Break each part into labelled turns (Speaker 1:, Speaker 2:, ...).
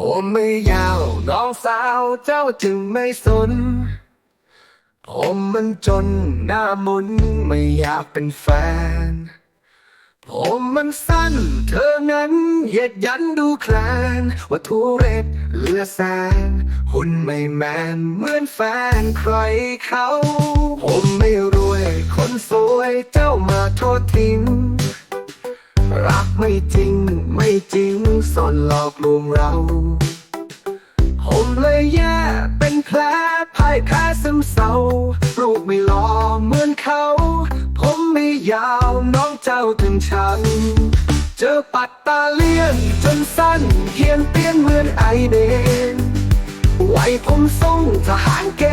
Speaker 1: ผมไม่ยาวน้องสาวเจ้าจึงไม่สน ผมมันจนหน้ามุนไม่อยากเป็นแฟน ผมมันสั้น เธอนั้นเหยียดยันดูแคลน ว่าทุเรศเหลือแสน หุ่นไม่แมนเหมือนแฟนใครเขา ผมไม่รวยคนสวยเจ้ามาโทษทิ้ง รักไม่จริง ไม่จริงสอนหลอกลวงเรา ผมเลยแย่เป็นแผลพ่ายแพ้ซึมเศร้ารูปไม่หล่อเหมือนเขา ผมไม่ยาวน้องเจ้าถึงฉัน เจอปัดตาเลี่ยนจนสั้นเขียนเตี้ยนเหมือนไอเดนไว้ผมส่งทหารเก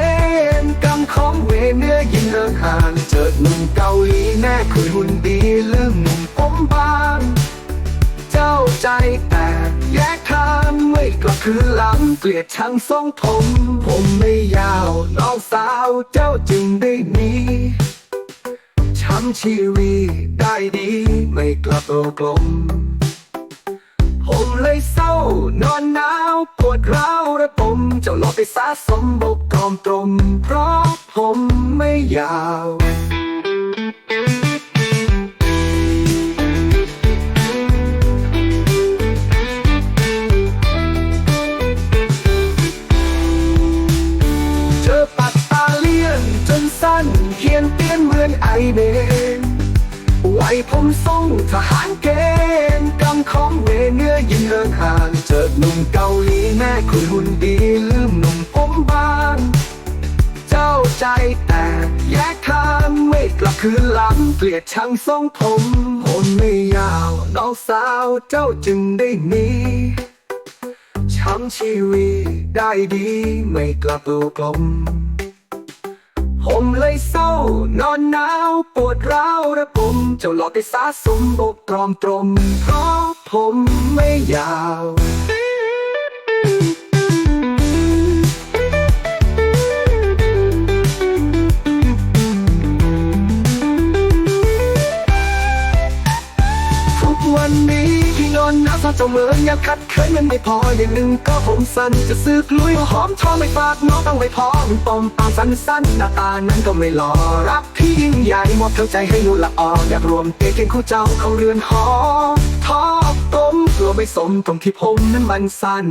Speaker 1: คือหลังเกลียดชังทรงผม ผมไม่ยาวน้องสาวเจ้าจึงได้หนีช้ำชีวีได้ดีไม่กลับโอกลม ผมเลยเศร้านอนหนาวปวดร้าวระบมเจ้าหลอกไปสะสมบกกอมตรม เพราะผมไม่ยาว อนไอเบนไว้ผมส่งทหารเกณฑ์กำของเวเนื้อยิงเลิงห่างเจอหนุ่มเกาหลีแม่คุยหุ่นดีลืมหนุ่มผมบาง เจ้าใจแตกแยกทางไม่กลับคืนหลังเกลียดชังทรงผมผมไม่ยาวน้องสาวเจ้าจึงได้หนีช้ำชีวิตได้ดีไม่กลับตัวกลม นอนหนาวปวดร้าวระบมเจ้าหลอกได้สะสมบกตรอมตรมเพราะผมไม่ยาวทุกวันนี้ ที่นอนหนาวซาเจ้าเหมือนอยากคัดเคยมันไม่พออย่างหนึ่งก็ผมสั้นจะซื้อกลุยหอมทอไม่ฝากน้องต้องไม่พอมันปอมปามสั้นสั้นหน้าตานั้นก็ไม่หล่อรักพี่ยิ่งใหญ่มอบทั้งใจให้หนูละอออยากรวมเตะเก่งคู่เจ้าเขาเรือนหอทอต้มกลัวไม่สมตรงที่ผมนั้นมันสั้น